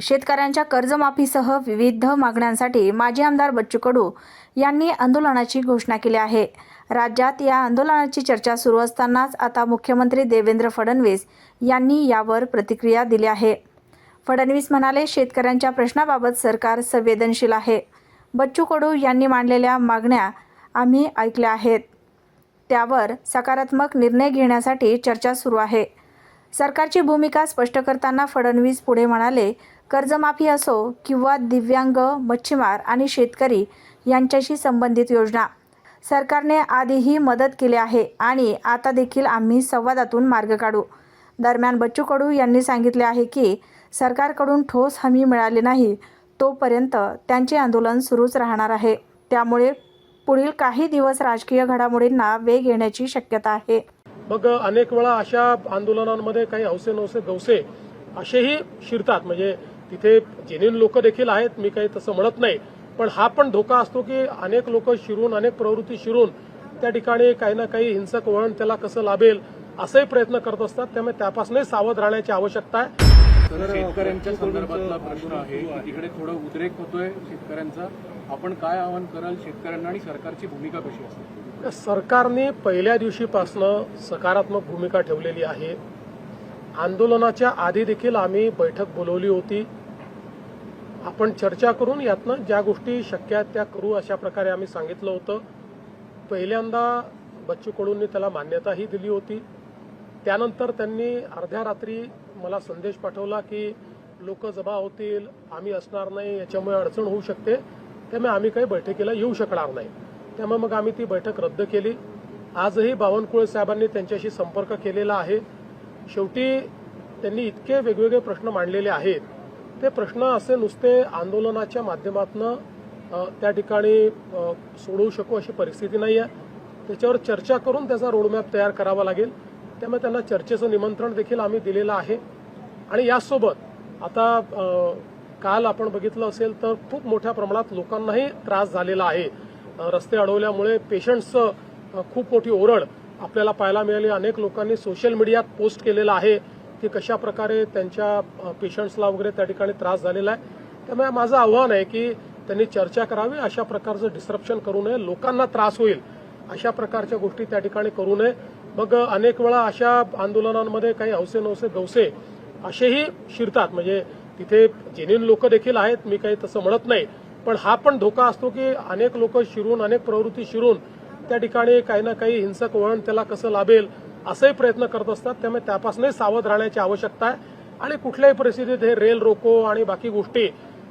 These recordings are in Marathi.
शेतकऱ्यांच्या कर्जमाफीसह विविध मागण्यांसाठी माजी आमदार बच्चू कडू यांनी आंदोलनाची घोषणा केली आहे. राज्यात या आंदोलनाची चर्चा सुरू असतानाच आता मुख्यमंत्री देवेंद्र फडणवीस यांनी यावर प्रतिक्रिया दिली आहे. फडणवीस म्हणाले शेतकऱ्यांच्या प्रश्नाबाबत सरकार संवेदनशील आहे. बच्चू कडू यांनी मांडलेल्या मागण्या आम्ही ऐकल्या आहेत. त्यावर सकारात्मक निर्णय घेण्यासाठी चर्चा सुरू आहे. सरकारची भूमिका स्पष्ट करताना फडणवीस पुढे म्हणाले कर्जमाफी असो किंवा दिव्यांग मच्छीमार आणि शेतकरी यांच्याशी संबंधित योजना. सरकारने आधीही मदत केली आहे आणि आता देखील आम्ही संवादातून मार्ग काढू. दरम्यान बच्चू कडू यांनी सांगितले आहे की सरकारकडून ठोस हमी मिळाली नाही तोपर्यंत त्यांचे आंदोलन सुरूच राहणार आहे. त्यामुळे पुढील काही दिवस राजकीय घडामोडींना वेग येण्याची शक्यता आहे. मग अनेक वेळा अशा आंदोलनांमध्ये काही हौसे नवसे गवसे असेही शिरतात. म्हणजे तिथे जेन्युन लोक देखील आहेत मी काही तसं म्हणत नाही. पण हा पण धोका असतो की अनेक लोक शिरून अनेक प्रवृत्ती शिरून त्या ठिकाणी काही ना काही हिंसक वळण त्याला कसं लाभेल असेही प्रयत्न करत असतात. त्यामुळे त्यापासूनही सावध राहण्याची आवश्यकता आहे. शेतकऱ्यांच्या संदर्भातला प्रश्न आहे तिकडे थोडं उद्रेक होतोय शेतकऱ्यांचा. आपण काय आवाहन कराल शेतकऱ्यांना आणि सरकारची भूमिका कशी असेल सरकारने पहिल्या दिवशीपासनं सकारात्मक भूमिका ठेवलेली आहे. आंदोलनाच्या आधी देखील आम्ही बैठक बोलवली होती. आपण चर्चा करून यातनं ज्या गोष्टी शक्य आहेत त्या करू अशा प्रकारे आम्ही सांगितलं होतं. पहिल्यांदा बच्चू कडूंनी त्याला मान्यताही दिली होती. त्यानंतर त्यांनी अर्ध्या रात्री मला संदेश पाठवला की लोक जमा होतील आम्ही असणार नाही याच्यामुळे अडचण होऊ शकते. त्यामुळे आम्ही काही बैठकीला येऊ शकणार नाही. त्यामुळे मग आम्ही ती बैठक रद्द केली. आजही बावनकुळे साहेबांनी त्यांच्याशी संपर्क केलेला आहे. शेवटी त्यांनी इतके वेगवेगळे प्रश्न मांडलेले आहेत. ते प्रश्न असे नुसते आंदोलनाच्या माध्यमातून त्या ठिकाणी सोडवू शकू अशी परिस्थिती नाही आहे त्याच्यावर चर्चा करून त्याचा रोडमॅप तयार करावा लागेल. त्यामुळे त्यांना चर्चेचं निमंत्रण देखील आम्ही दिलेलं आहे. आणि यासोबत आता काल आपण बघितलं असेल तर खूप मोठ्या प्रमाणात लोकांनाही त्रास झालेला आहे. रस्ते अडवल्यामुळे पेशंट्सचं खूप मोठी ओरड. आपल्याला पाहायला मिळाली. अनेक लोकांनी सोशल मीडियात पोस्ट केलेलं आहे. की कशा प्रकारे त्यांच्या पेशंट्सला वगैरे त्या ठिकाणी त्रास झालेला आहे. त्यामुळे माझं आव्हान आहे की त्यांनी चर्चा करावी. अशा प्रकारचं डिस्ट्रप्शन करू नये. लोकांना त्रास होईल. अशा प्रकारच्या गोष्टी त्या ठिकाणी करू नये. मग अनेक वेळा अशा आंदोलनांमध्ये काही हौसे नवसे गवसे असेही शिरतात. म्हणजे तिथे जेन्युन लोक देखील आहेत. मी काही तसं म्हणत नाही. पण हा पण धोका असतो की अनेक लोक शिरून अनेक प्रवृत्ती शिरून त्या ठिकाणी काही ना काही हिंसक वळण त्याला कसं लाभेल असेही प्रयत्न करत असतात. त्यामुळे त्यापासूनही सावध राहण्याची आवश्यकता आहे. आणि कुठल्याही परिस्थितीत हे रेल रोको आणि बाकी गोष्टी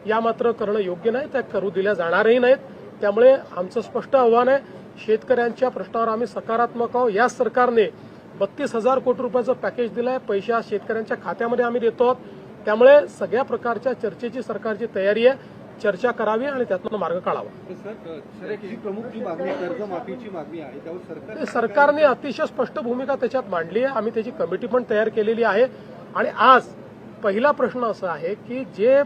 या मात्र करणं योग्य नाही. त्या करू दिल्या जाणारही नाहीत. त्यामुळे आमचं स्पष्ट आव्हान आहे शेतकऱ्यांच्या प्रश्नावर आम्ही सकारात्मक आहोत. या सरकारने बत्तीस हजार कोटी रुपयाचं पॅकेज दिलंय. पैसे शेतकऱ्यांच्या खात्यामध्ये आम्ही देतो आहोत. त्यामुळे सगळ्या प्रकारच्या चर्चेची सरकारची तयारी आहे. चर्चा करावी आणि त्यातून मार्ग काढावा. सरकारने अतिशय स्पष्ट भूमिका त्याच्यात मांडली आहे. आम्ही त्याची कमिटी पण तयार केलेली आहे. आणि आज पहिला प्रश्न असा आहे की जे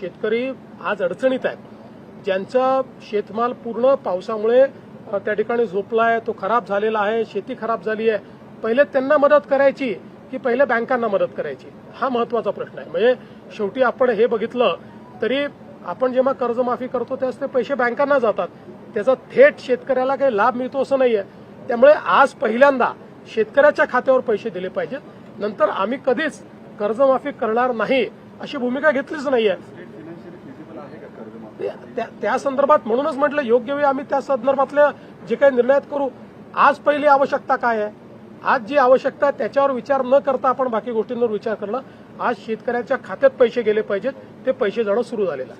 शेतकरी आज अडचणीत आहेत ज्यांचा शेतमाल पूर्ण पावसामुळे त्या ठिकाणी झोपलाय तो खराब झालेला आहे शेती खराब झाली आहे पहिले त्यांना मदत करायची की पहिले बँकांना मदत करायची? हा महत्त्वाचा प्रश्न आहे. म्हणजे शेवटी आपण हे बघितलं तरी आपण जेव्हा कर्जमाफी करतो त्यास ते पैसे बँकांना जातात. त्याचा थेट शेतकऱ्याला काही लाभ मिळतो असं नाहीये. त्यामुळे आज पहिल्यांदा शेतकऱ्याच्या खात्यावर पैसे दिले पाहिजेत. नंतर आम्ही कधीच कर्जमाफी करणार नाही अशी भूमिका घेतलीच नाहीये. त्या- त्या संदर्भात म्हणूनच म्हटलं योग्य वेळी आम्ही त्या संदर्भातल्या जे काही निर्णयात करू. आज पहिली आवश्यकता काय आहे? आज जी आवश्यकता आहे त्याच्यावर विचार न करता आपण बाकी गोष्टींवर विचार करणं. आज शेतकऱ्याच्या खात्यात पैसे गेले पाहिजेत. ते पैसे जाणं सुरू झालेलं आहे.